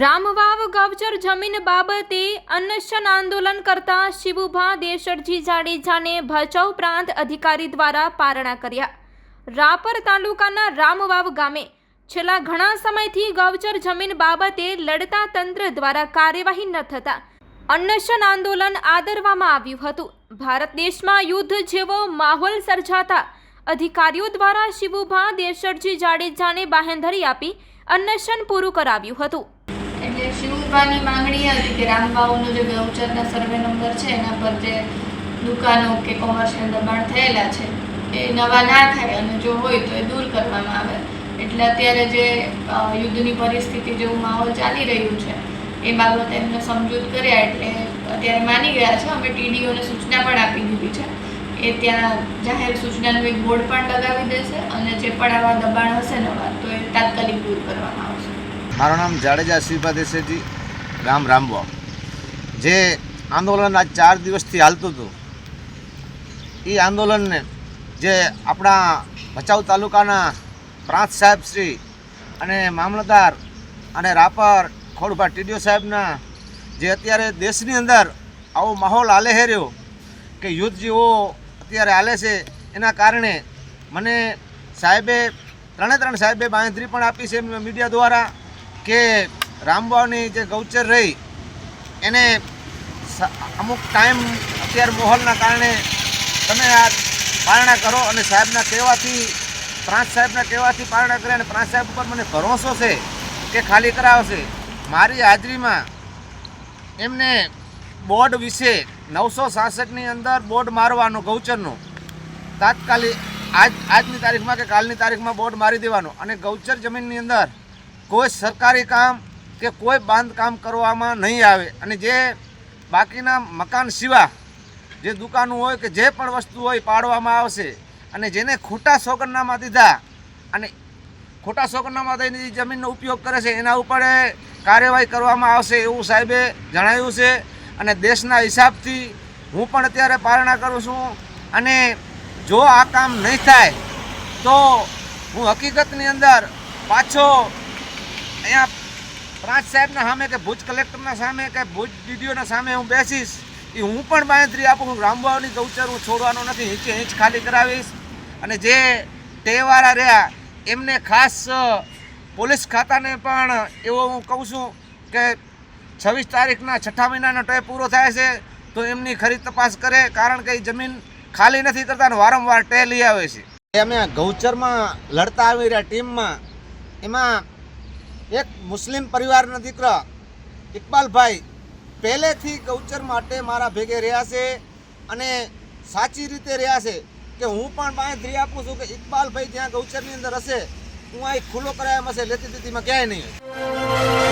રામવાવ ગૌચર જમીન બાબતે અન્નશન આંદોલન કરતા શિવુભા દેશરજી જાડેજાને ભચાઉ પ્રાંત અધિકારી દ્વારા પારણા કર્યા. રાપર તાલુકાના રામવાવ ગામે છેલ્લા ઘણા સમયથી ગૌચર જમીન બાબતે લડતા તંત્ર દ્વારા કાર્યવાહી ન થતા અન્નશન આંદોલન આદરવામાં આવ્યું હતું. ભારત દેશમાં યુદ્ધ જેવો માહોલ સર્જાતા અધિકારીઓ દ્વારા શિવુભા દેશરજી જાડેજાને બાહેંધરી આપી અન્નશન પૂરું કરાવ્યું હતું. એટલે શિવુભાની માંગણી હતી કે રામબાઉનો જે ગૌચરના સર્વે નંબર છે, એના પર જે દુકાનો કે કોમર્શિયલ દબાણ થયેલા છે, એ નવા ના થાય અને જો હોય તો એ દૂર કરવામાં આવે. એટલે અત્યારે જે યુદ્ધની પરિસ્થિતિ જેવું માહોલ ચાલી રહ્યું છે, એ બાબતે એમને સમજૂત કર્યા એટલે અત્યારે માની ગયા છે. અમે ટીડીઓને સૂચના પણ આપી દીધી છે. એ ત્યાં જાહેર સૂચનાનું એક બોર્ડ પણ લગાવી દેશે અને જે પણ આવા દબાણ હશે નવા તો એ તાત્કાલિક દૂર કરવામાં આવશે. મારું નામ જાડેજા શિવભા દેસાઈજી, ગામ રામવા જે આંદોલન આજ ચાર દિવસથી હાલતું હતું એ આંદોલનને જે આપણા ભચાઉ તાલુકાના પ્રાંત સાહેબ શ્રી અને મામલતદાર અને રાપર ખોડભા ટીડીઓ સાહેબના જે અત્યારે દેશની અંદર આવો માહોલ હાલે કે યુદ્ધ જેવો અત્યારે હાલે છે, એના કારણે મને સાહેબે, ત્રણે ત્રણ સાહેબે બાંધરી પણ આપી છે મીડિયા દ્વારા કે રામબાવની જે ગૌચર રહી, એને અમુક ટાઈમ અત્યારે મોહલના કારણે તમે આ પારણા કરો અને સાહેબના કહેવાથી, પ્રાંત સાહેબના કહેવાથી પારણા કરે અને પ્રાંત સાહેબ ઉપર મને ભરોસો છે કે ખાલી કરાવશે. મારી હાજરીમાં એમને બોર્ડ વિશે નવસો સાસઠની અંદર બોર્ડ મારવાનો, ગૌચરનો. તાત્કાલિક આજ, આજની તારીખમાં કે કાલની તારીખમાં બોર્ડ મારી દેવાનો. અને ગૌચર જમીનની અંદર કોઈ સરકારી કામ કે કોઈ બાંધકામ કરવામાં નહીં આવે. અને જે બાકીના મકાન સિવા, જે દુકાનો હોય કે જે પણ વસ્તુ હોય પાડવામાં આવશે. અને જેને ખોટા સોગંદનામા દીધા અને ખોટા સોગંદનામા દઈને જમીનનો ઉપયોગ કરે છે, એના ઉપર કાર્યવાહી કરવામાં આવશે એવું સાહેબે જણાવ્યું છે. અને દેશના હિસાબથી હું પણ અત્યારે પારણા કરું છું. અને જો આ કામ નહીં થાય, તો હું હકીકતની અંદર પાછો અહીંયા પ્રાંત સાહેબના સામે કે ભુજ કલેક્ટરના સામે કે ભુજ ડીડીઓના સામે હું બેસીશ, એ હું પણ બાંધરી આપું હું રામબાવની ગૌચર હું છોડવાનો નથી, હિંચે હિંચ ખાલી કરાવીશ. અને જે ટેવાળા રહ્યા, એમને ખાસ પોલીસ ખાતાને પણ એવો હું કહું છું કે છવ્વીસ તારીખના છઠ્ઠા મહિનાનો ટે પૂરો થાય છે, તો એમની ખરીદ તપાસ કરે, કારણ કે જમીન ખાલી નથી કરતા વારંવાર ટે લઈ આવે છે. અમે ગૌચરમાં લડતા આવી રહ્યા ટીમમાં. એમાં એક મુસ્લિમ પરિવારનો દીકરા, ઇકબાલભાઈ, પહેલેથી ગૌચર માટે મારા ભેગે રહ્યા છે અને સાચી રીતે રહ્યા છે કે હું પણ બાંયધરી આપું છું કે ઇકબાલભાઈ જ્યાં ગૌચરની અંદર હશે, હું અહીં ખુલ્લો કરાયા હશે લેતી દીધીમાં ક્યાંય નહીં